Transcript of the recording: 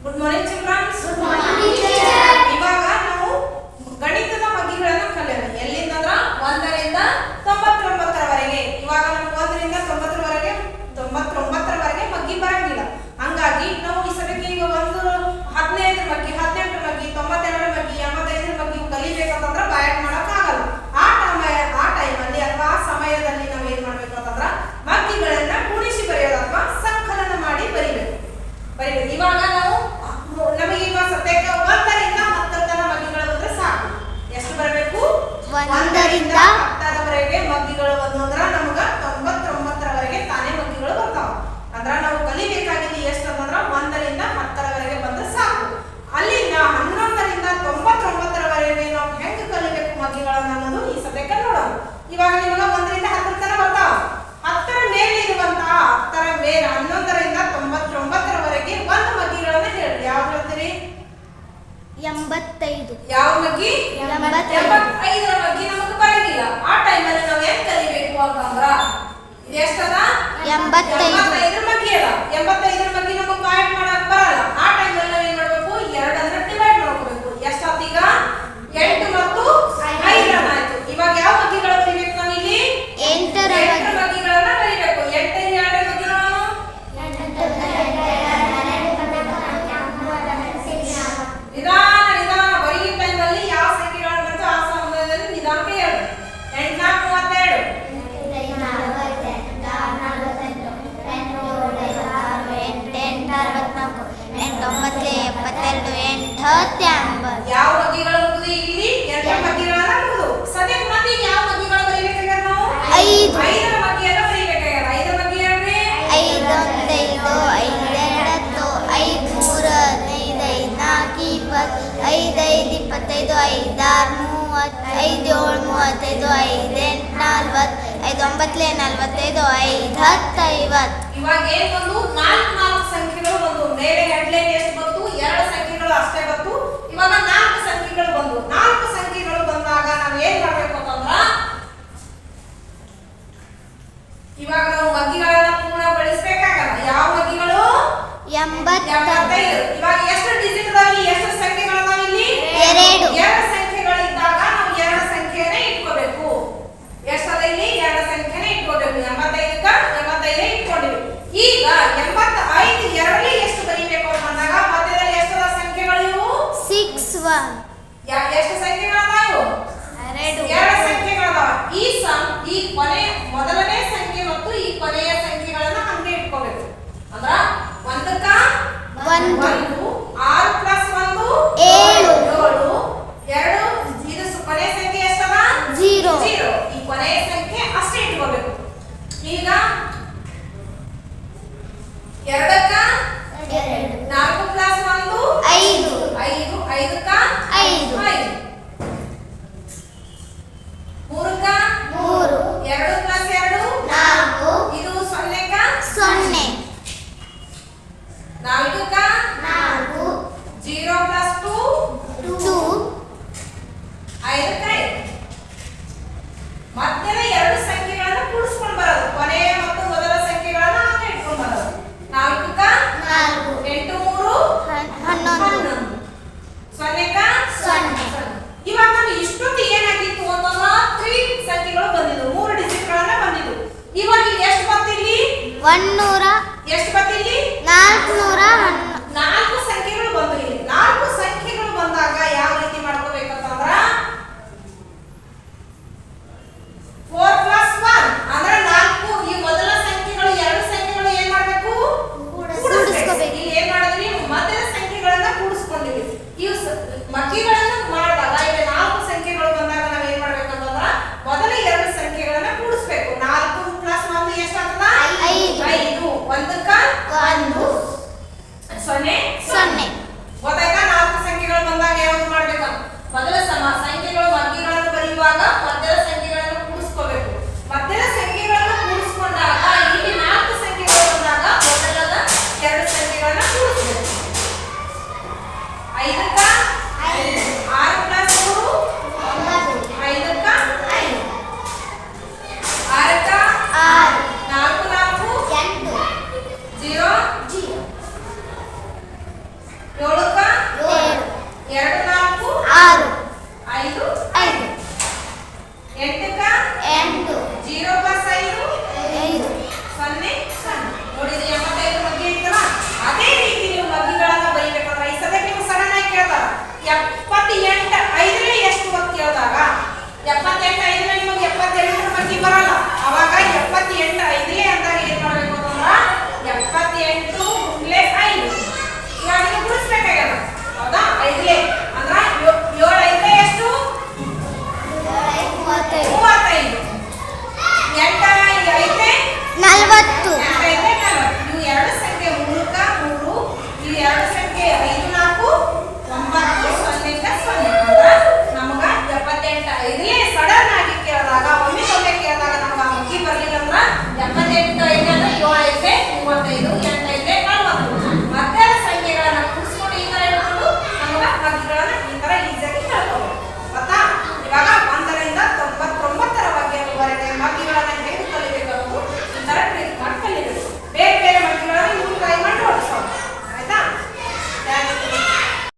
Good morning, children. Good morning. ಒಂದರಿಂದ ಹತ್ತರವರೆಗೆ ಮಗ್ಗಿಗಳು ಬಂದು ಅಂದ್ರ ನಮಗ ತೊಂಬತ್ತೊಂಬತ್ತರವರೆಗೆ ತಾನೇ ಮಗ್ಗಿಗಳು ಬರ್ತಾವ. ಅಂದ್ರ ನಾವು ಕಲಿಬೇಕಾಗಿದ್ದು ಎಷ್ಟು ಅಂತಂದ್ರ ಒಂದರಿಂದ ಹತ್ತರವರೆಗೆ ಬಂದ್ರೆ ಸಾಕು. ಅಲ್ಲಿಂದ ಹನ್ನೊಂದರಿಂದ ತೊಂಬತ್ತೊಂಬತ್ತರವರೆಗೆ ನಾವು ಹೆಂಗ್ ಕಲಿಬೇಕು ಮಗ್ಗಿಗಳನ್ನ ಅನ್ನೋದು ಈ ಸದ್ಯಕ್ಕೆ ನೋಡೋಣ. ಇವಾಗ ನಿಮಗ ಒಂದರಿಂದ ಹತ್ತರ ತನಕ ಬರ್ತಾವ ಹತ್ತರ ಮೇಲೆ ಇರುವಂತಹ ಹತ್ತರ ಮೇಲೆ ಹನ್ನೊಂದರಿಂದ ತೊಂಬತ್ತೊಂಬತ್ತರವರೆಗೆ ಒಂದು ಮಗ್ಗಿಗಳನ್ನ ಹೇಳಿ ಯಾವ್ದು ಹೇಳ್ತೀರಿ ಎಂಬತ್ತೈದು. ಯಾವ ಮಗ್ಗಿ? ಎಂಬತ್ತೈದು. ಎಂಬತ್ತೈದರ ಬಗ್ಗೆ ನಮಗೆ ಬರಂಗಿಲ್ಲ ಆ ಟೈಮಲ್ಲಿ ನಾವು ಏನ್ ಕಲಿಬೇಕು ಅಂತಂದ್ರ ಎಷ್ಟದ? ಎಂಬತ್ತೈದು. ಎಂಬತ್ತೈದರ ಬಗ್ಗೆ ಅಲ್ಲ ಎಂಬತ್ತೈದರ ಬಗ್ಗೆ ನಮಗೆ ಪಾಯಿಂಟ್ ಮಾಡಕ್ ಬರಲ್ಲ ಆ ಟೈಮಲ್ಲಿ ನಾವು ಏನ್ ಮಾಡ್ಬೇಕು ಎರಡನ್ನ ಡಿವೈಡ್ ಮಾಡ್ಕೋಬೇಕು ಎಷ್ಟಾತ್ ಈಗ ಎಂಟು ಮತ್ತು ಐದರ ಆಯ್ತು ಇವಾಗ ಯಾವ ಮಗ್ಗಿಗಳ ಬರಿಬೇಕು ನಾವು ಇಲ್ಲಿ ಎಂಟರ ಎಂಟರ ಮಗ್ಗಿಗಳನ್ನ ಬರಿಬೇಕು ಎಂಟೈದು ಎರಡು ಮಗ್ಗಿಗಳನ್ನು ನಿಧಾನ ನಿಧಾನ ಬರೀ ಟೈಮಲ್ಲಿ ಯಾವ ಸಂಖ್ಯೆಗಳನ್ನು ಬಂತು ಆ ಸಮಯದಲ್ಲಿ ನಿಧಾನಕ್ಕೆ ಹೇಳು ಎಂಟ್ನಾಲ್ಕು ಮೂವತ್ತೆರಡು ಎಂಟೊಂಬತ್ತು ಎಪ್ಪತ್ತೆರಡು ಎಂಟು ಹತ್ತು ಎಂಬತ್ತು ಯಾವ ಇಲ್ಲಿ? ಸದ್ಯಕ್ಕೆ ಮತ್ತೆ ಯಾವ ಬರೀಬೇಕಾಗ್ಯದ ನಾವು? ಐದು. ಐದರ ಮಗ್ಗಿಯನ್ನ ಬರೀಬೇಕಾಗ್ಯದ ಐದರ ಮಗ್ಗಿ ಹೇಳ್ರಿ ಐದೊಂದೈದು ಐದೆರಡತ್ತು ಐದು ಮೂರು ಹದಿನೈದು ಐದು ನಾಲ್ಕು ಇಪ್ಪತ್ತು ಐದೈದು ಇಪ್ಪತ್ತೈದು ಐದಾರು ಮೂವತ್ತು ಐದು ಏಳು ಮೂವತ್ತೈದು ಐದು ಎಂಟು ನಲ್ವತ್ತು ಐದು ಒಂಬತ್ತಲೇ ನಲ್ವತ್ತೈದು ಐದು ಹತ್ತು ಐವತ್ತು ಇವಾಗ ಏನ್ ಬಂದು ನಾಲ್ಕು ನಾಲ್ಕು ಸಂಖ್ಯೆಗಳು ಬಂದು ಮೇಲೆ ಹೆಡ್ಲೈನ್ ಎಷ್ಟು ಬಂತು? ಎರಡು ಸಂಖ್ಯೆಗಳು ಅಷ್ಟೇ ಬಂತು. ಇವಾಗ 1 ಯಾ ಎಷ್ಟು ಸಂಖ್ಯೆಗಳದಾವು? ಎರಡು ಎರಡು ಸಂಖ್ಯೆಗಳದಾವ. ಈ ಸಂ ಈ ಕೊನೆಯ ಮೊದಲನೇ ಸಂಖ್ಯೆ ಮತ್ತು ಈ ಕೊನೆಯ ಸಂಖ್ಯೆಗಳನ್ನು ಹಂಗೆ ಇಟ್ಕೋಬೇಕು. ಅಂದ್ರ ಒಂದಕ್ಕ ಒಂದು. ಆರು ಪ್ಲಸ್ ಒಂದು ಏಳು. ಏಳು. ಎರಡು ಇದು ಕೊನೆಯ ಸಂಖ್ಯೆ ಎಷ್ಟದ? ಜೀರೋ. ಜೀರೋ. ಈ ಕೊನೆಯ ಸಂಖ್ಯೆ ಅಷ್ಟೇ ಇಟ್ಕೋಬೇಕು. ಈಗ ಎರಡು ಒಂದ್ನೂರ ಎಷ್ಟು ನಾಲ್ಕುನೂರ ನಾಲ್ಕು ಎಂಟಕ ಎಂಟು. ಜೀರೋ ಪ್ಲಸ್ ಐದು? ಸೊನ್ನೆ? ಸೊನ್ನೆ. ನೋಡಿದ್ರೆ ಎಂಬತ್ತೈದು ಮಗ್ಗಿ ಅದೇ ರೀತಿ ನೀವು ಮಗ್ಗಿಗಳನ್ನ ಬರೀಬೇಕಂದ್ರೆ ಈ ಸದ್ಯಕ್ಕೆ ನೀವು ಕೇಳ್ತಾರ. ಎಪ್ಪತ್ತೆಂಟ ಐದನೇ ಎಷ್ಟು ಅಂತ ಕೇಳಿದಾಗ ಎಪ್ಪತ್ತೆಂಟು ಐದರಲ್ಲಿ ನಿಮಗೆ ಎಪ್ಪತ್ತೆರಡರ ಬಗ್ಗೆ ಬರಲ್ಲ. ಅವಾಗ perfecta